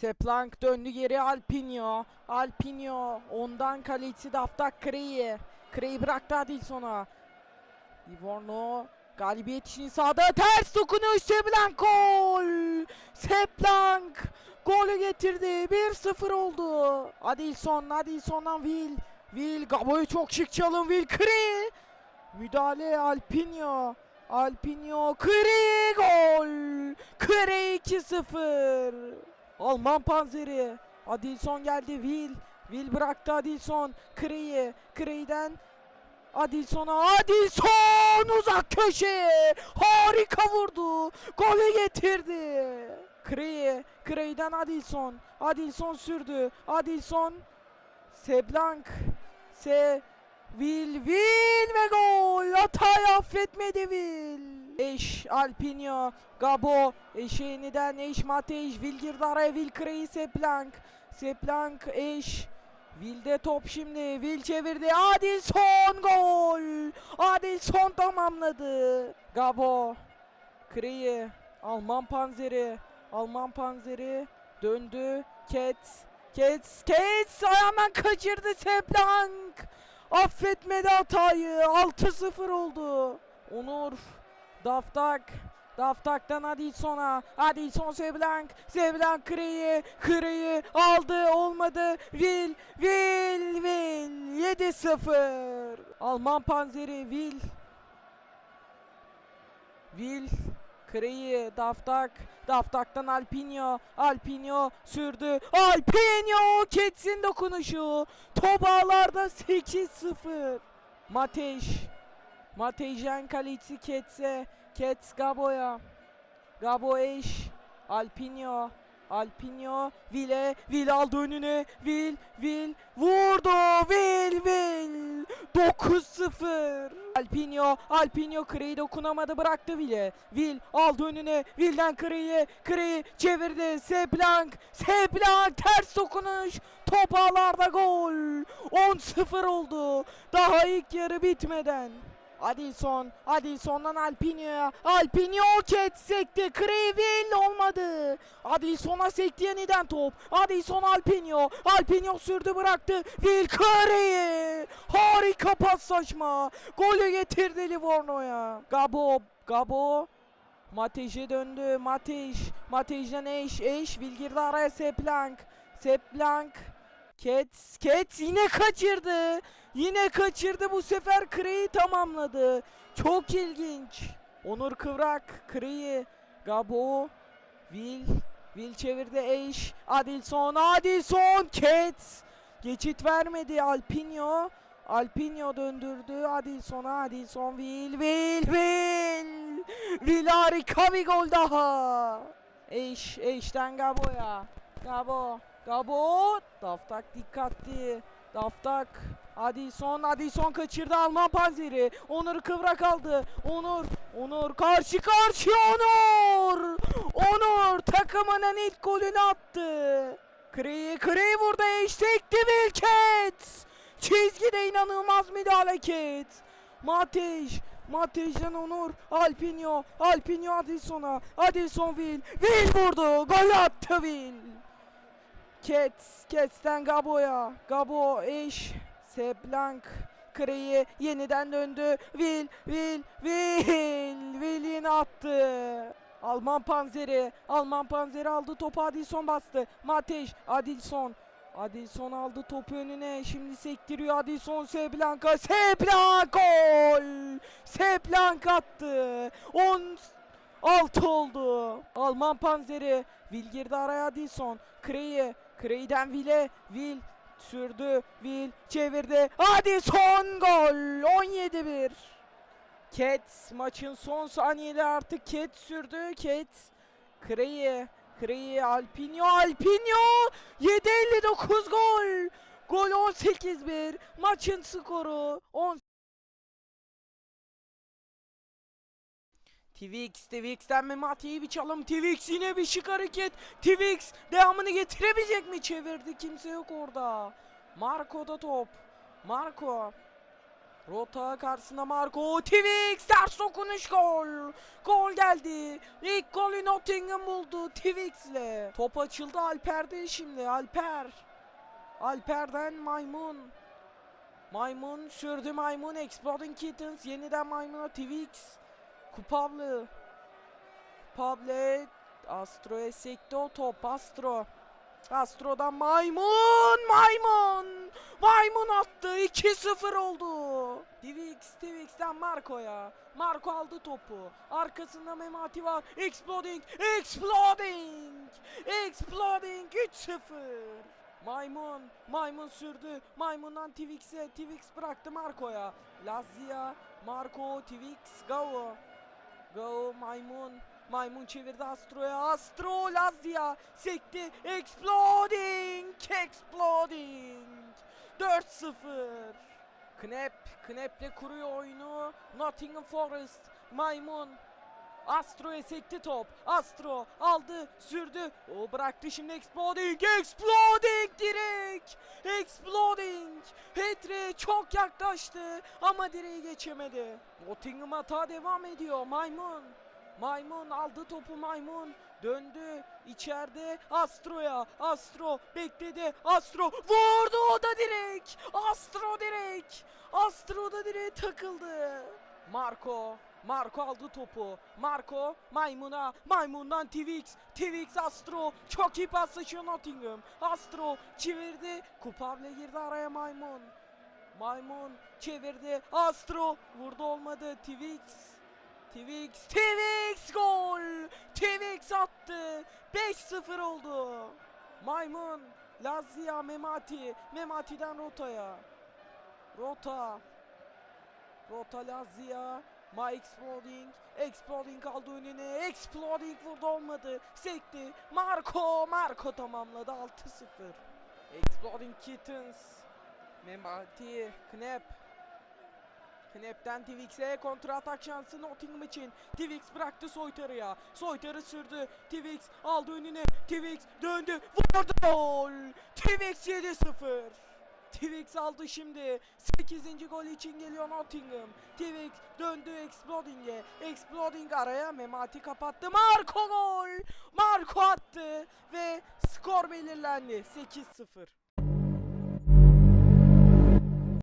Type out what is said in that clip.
Seplank döndü geri Alpinho. Alpinho ondan kaleci Daftak Kreyi. Kreyi bıraktı Adilson'a. Livorno galibiyet için sağda ters dokunuş Seplank gol. Seplank golü getirdi. 1-0 oldu. Adilson, Adilson'dan Will. Will Gabo'yu çok şık çalım Will Kreyi. Müdahale Alpinho. Alpinho Kri gol. Kri 2-0. Alman panzeri. Adilson geldi Will. Will bıraktı Adilson. Kri'yi. Kri'den Adilson'a Adilson uzak köşe. Harika vurdu. Golü getirdi. Kri. Kri'den Adilson. Adilson sürdü. Adilson Seblank. Se Will Will ve gol. Hatayı affetmedi Will. Eş Alpinho. Gabo. Eş yeniden Eş Matej. Will Krey Seplank. Seplank Eş. Will'de top şimdi. Will çevirdi. Adilson gol. Adilson tamamladı. Gabo. Krey'i. Alman panzeri. Alman panzeri. Döndü. Kets. Kets. Kets ayağından kaçırdı Seplank. Affetmedi hatayı. 6-0 oldu. Onur. Daftak. Daftak'tan Adilson'a. Adilson Seblank. Seblank Kreyi. Kreyi aldı. Olmadı. Will. Will. Will. 7-0. Alman panzeri. Will. Will. Kreyi. Daftak. Daftak'tan Alpinho. Alpinho sürdü. Alpinho. Kets'in dokunuşu. Top ağlarda 8-0. Mateş. Matej'en kaleci Kets'e. Kets Gabo'ya. Gabo eş. Alpinho. Alpinho. Vile. Vil aldı önüne. Vil. Vil. Vurdu. Vil. Vil. 9-0. Alpinho. Alpinho Kreyi dokunamadı bıraktı Vil'e. Vil aldı önüne. Vil'den Kreyi. Kreyi çevirdi. Seplank. Seplank ters dokunuş. Top ağlarda gol. 10-0 oldu. Daha ilk yarı bitmeden. Adilson, Adilson'dan Alpinho'ya. Alpinho ket sekti. Krevil olmadı. Adilson'a sekti yeniden top. Adilson Alpinho. Alpinho sürdü bıraktı. Curry. Harika paslaşma. Golü getirdi Livorno'ya. Gabo, Gabo. Matej'e döndü. Matej. Matej'den eş. Eş. Will girdi araya Seplank. Seplank. Kets. Kets yine kaçırdı. Yine kaçırdı bu sefer Kreyi tamamladı. Çok ilginç. Onur Kıvrak, Kreyi, Gabo, Will, Will çevirdi Eş, Adilson, Adilson, Kets. Geçit vermedi Alpinho. Alpinho döndürdü Adilson'a, Adilson, Will, Will, Will. Will harika bir gol daha. Eş, Eş'ten Gabo'ya. Gabo, Gabo. Daftak dikkatli. Daftak. Adilson, Adilson kaçırdı Alman panzeri. Onur kıvrak aldı. Onur, Onur karşı karşıya Onur. Onur takımının ilk golünü attı. Kreyi, Kreyi vurdu eştekti Wilkets. Çizgide inanılmaz müdahale Ket. Matej, Matej'den Onur, Alpinho, Alpinho Adilson'a, Adilson Will, Will vurdu, gol attı Will. Kets, Kets'ten Gabo'ya. Gabo eş. Seblank. Kreyi yeniden döndü. Will, Will, Will. Will yine attı. Alman panzeri. Alman panzeri aldı topu Adilson bastı. Matej, Adilson. Adilson aldı topu önüne. Şimdi sektiriyor Adilson Seblank'a. Seblank gol. Seblank attı. 10 6 oldu. Alman panzeri. Will girdi araya Adilson. Kreyi. Krey'den Will'e. Will sürdü. Will çevirdi. Adilson gol. 17-1. Kets maçın son saniyeleri artık Kets sürdü. Kets. Kreyi. Kreyi Alpinho. Alpinho. 7-59 gol. Gol 18-1. Maçın skoru 10 Twix, Twix'ten Memati'yi bir çalım. Twix yine bir şık hareket. Twix devamını getirebilecek mi? Çevirdi kimse yok orada. Marco'da top. Marco. Rota karşısında Marco Twix ters dokunuş gol. Gol geldi. İlk golü Nottingham buldu Twix'le. Top açıldı Alper'de şimdi Alper. Alper'den Maymun. Maymun sürdü Maymun Exploding Kittens yeniden Maymun'a Twix. Kupablı. Kupable Astro'ya sekti o top Astro. Astro'dan Maymun Maymun Maymun attı 2-0 oldu. Twix Twix'ten Marco'ya. Marco aldı topu. Arkasında Memati var. Exploding Exploding Exploding 3-0. Maymun Maymun sürdü. Maymundan Twix'e. Twix bıraktı Marco'ya. Lazia Marco Twix Gao. Go Maymun. Maymun çevirdi Astro'ya. Astro Lazia sekti. Exploding. Exploding. 4-0. Knep. Knep'le kuruyor oyunu. Nottingham Forest. Maymun. Astro'ya sekti top. Astro aldı, sürdü. O bıraktı şimdi Exploding. Exploding direkt. Exploding. Hetre çok yaklaştı ama direği geçemedi. Nottingham hata devam ediyor. Maymun. Maymun aldı topu Maymun. Döndü içeride Astro'ya. Astro bekledi. Astro vurdu o da direkt. Astro direkt. Astro da direğe takıldı. Marco. Marco aldı topu. Marco Maymun'a. Maymun'dan Twix. Twix Astro. Çok iyi paslaşıyor Nottingham. Astro çevirdi. Kupable girdi araya Maymun. Maymun çevirdi. Astro vurdu olmadı. Twix. Twix. Twix gol. Twix attı. 5-0 oldu. Maymun. Lazia Memati. Memati'den Rota'ya. Rota. Rota Lazia. My Exploding. Exploding aldı önüne. Exploding vurdu olmadı. Sekti. Marco. Marco tamamladı 6-0. Exploding Kittens. Memati. Knep. Knep'ten Twix'e kontra atak şansı Nottingham için. Twix bıraktı Soytarı'ya. Soytarı sürdü. Twix aldı önüne. Twix döndü. Vurdu gol. Twix 7-0. Twix aldı şimdi. 8. gol için geliyor Nottingham. Twix döndü Exploding'e. Exploding araya Memati kapattı. Marco gol. Marco attı ve skor belirlendi. 8-0.